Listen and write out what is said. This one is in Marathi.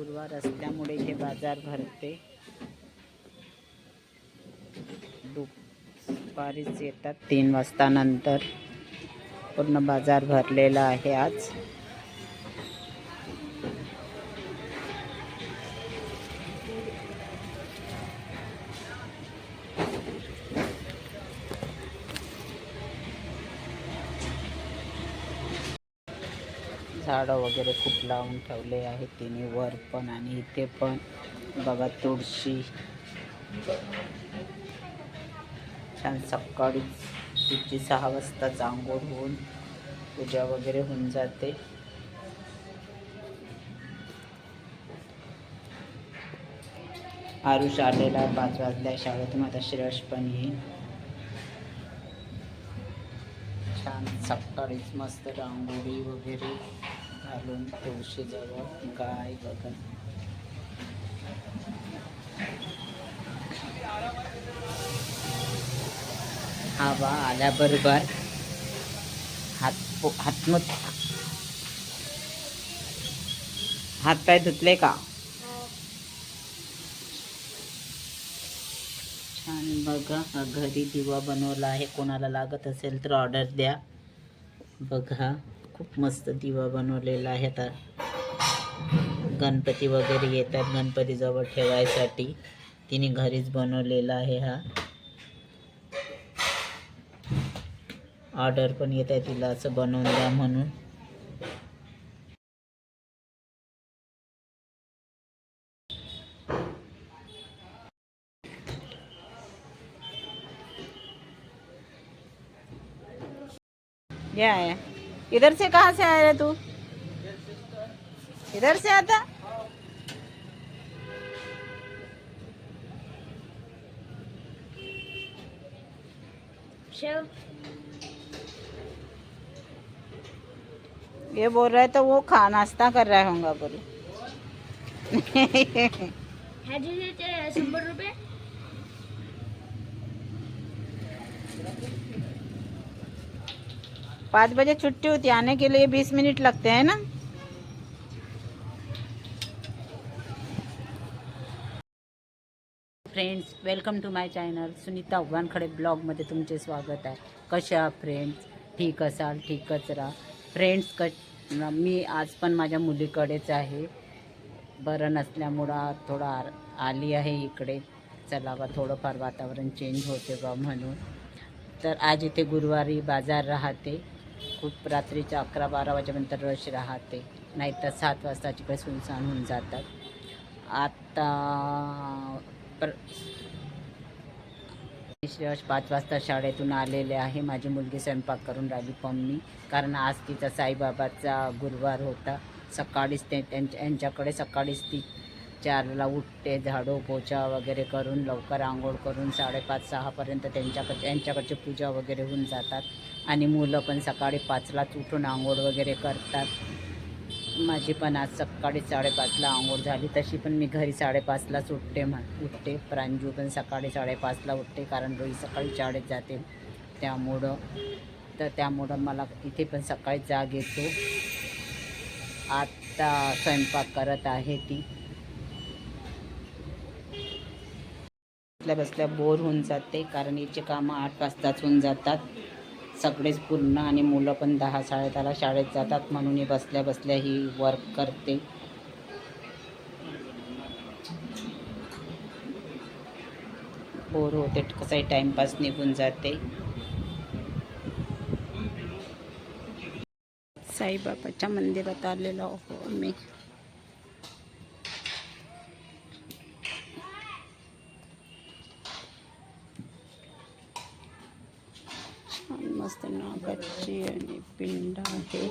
गुरुवार असल्यामुळे इथे बाजार भरते. दुपारीच येतात तीन वाजतानंतर पूर्ण बाजार भरलेला आहे आज. झाडं वगैरे खूप लावून ठेवले आहेत तिने वर पण आणि इथे पण. बघा तुळशी. छान सकाळी तिची सहा वाजता आंघोळ होऊन पूजा वगैरे होऊन जाते. आरुष आलेला आहे पाच वाजल्या शाळेतून आता श्रेयश पण येईल छान सकाळीच मस्त रांगोळी वगैरे. घालून तुळशीजवळ गाय बघा हवा आल्याबरोबर हात हातमुत हातपाय धुतले का? छान बघा हा घरी दिवा बनवला आहे कोणाला लागत असेल तर ऑर्डर द्या. बघा खूप मस्त दिवा बनवलेला आहे आता. गणपती वगैरे येतात गणपतीजवळ ठेवायसाठी. तिने घरीच बनवलेला आहे हा. ऑर्डर पण येत आहे तिला असं बनवून द्या म्हणून. या yeah. इधर से कहाँ से आया तू? इधर से आता? ये बोल रहा है तो वो खा नाश्ता कर रहा होगा बोले। शंभर रुपये पाँच बजे छुट्टी होती आने के लिए बीस मिनट लगते हैं ना? Friends welcome to my channel Sunita Ugankhade ब्लॉगमध्ये तुमचे स्वागत आहे. कशा फ्रेंड्स ठीक असाल ठीकच राहा. फ्रेंड्स क मी आज पण माझ्या मुलीकडेच आहे. बरं नसल्यामुळं थोडं आर आली आहे इकडे. चला बा थोडंफार वातावरण चेंज होते बा म्हणून. तर आज इथे गुरुवारी बाजार राहते. खूप रात्रीच्या अकरा बारा वाजेपर्यंत रश राहते. नाहीतर सात वाजता तिकडे सुनसान होऊन जातात. आता पर श्रेयश पाच वाजता शाळेतून आलेले आहे. माझी मुलगी स्वयंपाक करून राहिली पम्मी कारण आज तिचा साईबाबाचा गुरुवार होता. सकाळीच ते त्यांच्या यांच्याकडे सकाळीच ती चारला उठते झाडू पोछा वगैरे करून लवकर आंघोळ करून साडेपाच सहापर्यंत त्यांच्याकडे त्यांच्याकडची पूजा वगैरे होऊन जातात. आणि मुलं पण सकाळी पाचलाच उठून आंघोळ वगैरे करतात. माझी पण आज सकाळी साडेपाचला आंघोळ झाली. तशी पण मी घरी साडेपाचलाच उठते म्हण उठते. प्रांजू पण सकाळी साडेपाचला उठते कारण रोज सकाळी शाळेत जाते. त्यामुळं तर त्यामुळं मला इथे पण सकाळी जाग येतो. आत्ता स्वयंपाक करत आहे ती. बसल्या बसल्या बोर होऊन जाते कारण याचे कामं आठ वाजताच होऊन जातात. सगळेच पूर्ण आणि मुलं पण दहा साडेदहाला शाळेत जातात म्हणून ही बसल्या बसल्या ही वर्क करते. बोर होते कसाही टाइमपास निघून जाते. साईबाबाच्या मंदिरात आलेलो आहो मी मस्त मस्त नागाची आणि पिंड आहे.